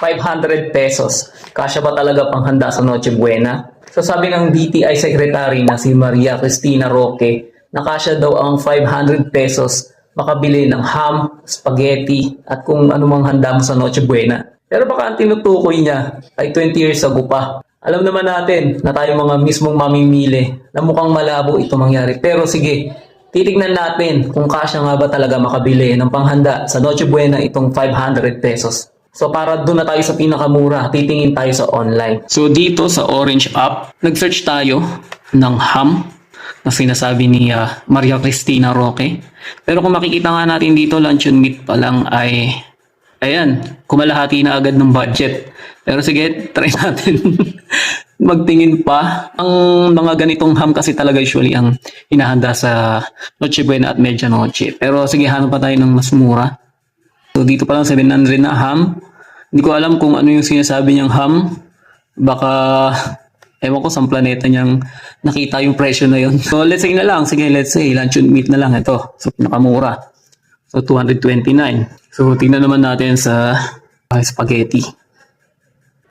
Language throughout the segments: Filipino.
500 pesos. Kasya ba talaga pang handa sa Noche Buena? So sabi ng DTI Secretary na si Maria Cristina Roque, nakasya daw ang 500 pesos makabili ng ham, spaghetti, at kung anumang handa mo sa Noche Buena. Pero baka ang tinutukoy niya ay 20 years ago pa. Alam naman natin na tayo mga mismong mamimili na mukhang malabo ito mangyari. Pero sige, titignan natin kung kasya nga ba talaga makabili ng panghanda sa Noche Buena itong 500 pesos. So para doon na tayo sa pinakamura, titingin tayo sa online. So dito sa Orange app, nag-search tayo ng ham na sinasabi ni ah, Maria Cristina Roque. Pero kung makikita nga natin dito, luncheon meat pa lang ay, ayan, kumalahati na agad ng budget. Pero sige, try natin magtingin pa. Ang mga ganitong ham kasi talaga usually ang hinahanda sa Noche Buena at Media Noche. Pero sige, hanap pa tayo ng mas mura. So dito pa lang 700 na ham. Hindi ko alam kung ano yung sinasabi niyang ham. Baka ewan ko sa planeta niyang nakita yung presyo na yun. So let's say na lang, sige let's say luncheon meat na lang ito. So pinakamura. So 229. So tingnan naman natin sa ah, spaghetti.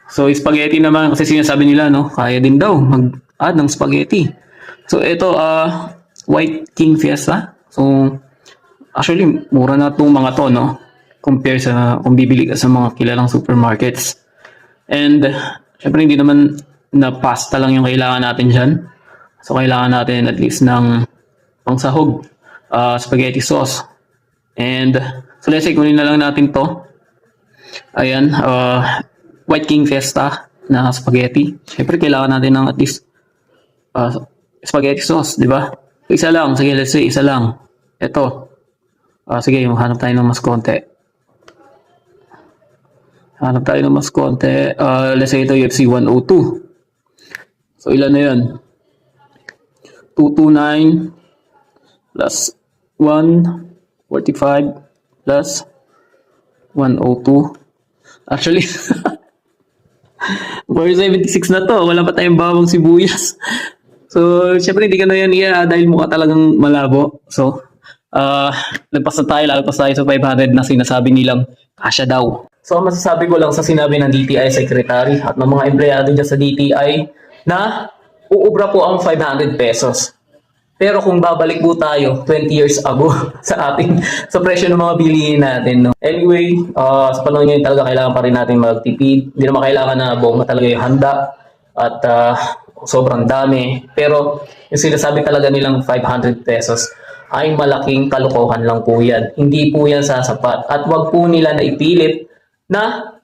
So spaghetti naman kasi sinasabi nila no, kaya din daw mag-add ng spaghetti. So ito ah White King Fiesta. So actually mura na itong mga to no compare sa kung bibili ka sa mga kilalang supermarkets. And syempre hindi naman na pasta lang yung kailangan natin diyan. So kailangan natin at least ng pangsahog, ah, spaghetti sauce. And so let's say kunin na lang natin to. Ayan, ah, White King Fiesta na spaghetti. Syempre kailangan natin ng at least ah, spaghetti sauce, di ba? Isa lang, sige let's say isa lang. Ito. Ah, sige, hanap tayo ng mas konti. Hanap tayo ng mas konti. Ah, let's say ito UFC 102. So, ilan na yun? 229 plus 1, 45 plus 102. Actually, 476 na to. Wala pa tayong bawang sibuyas. So, syempre hindi ka na yan iya dahil mukha talagang malabo. So, ah nagpas na tayo, lalagpas tayo sa 500 na sinasabi nilang kasya daw. So, ang masasabi ko lang sa sinabi ng DTI Secretary at ng mga empleyado dyan sa DTI na uubra po ang 500 pesos. Pero kung babalik po tayo 20 years ago sa ating sa presyo ng mga bilihin natin. No? Anyway, ah, sa panahon ngayon talaga kailangan pa rin natin magtipid. Hindi naman kailangan na buong talaga yung handa at ah, sobrang dami. Pero yung sinasabi talaga nilang 500 pesos ay malaking kalokohan lang po yan. Hindi po yan sasapat. At wag po nila na ipilit na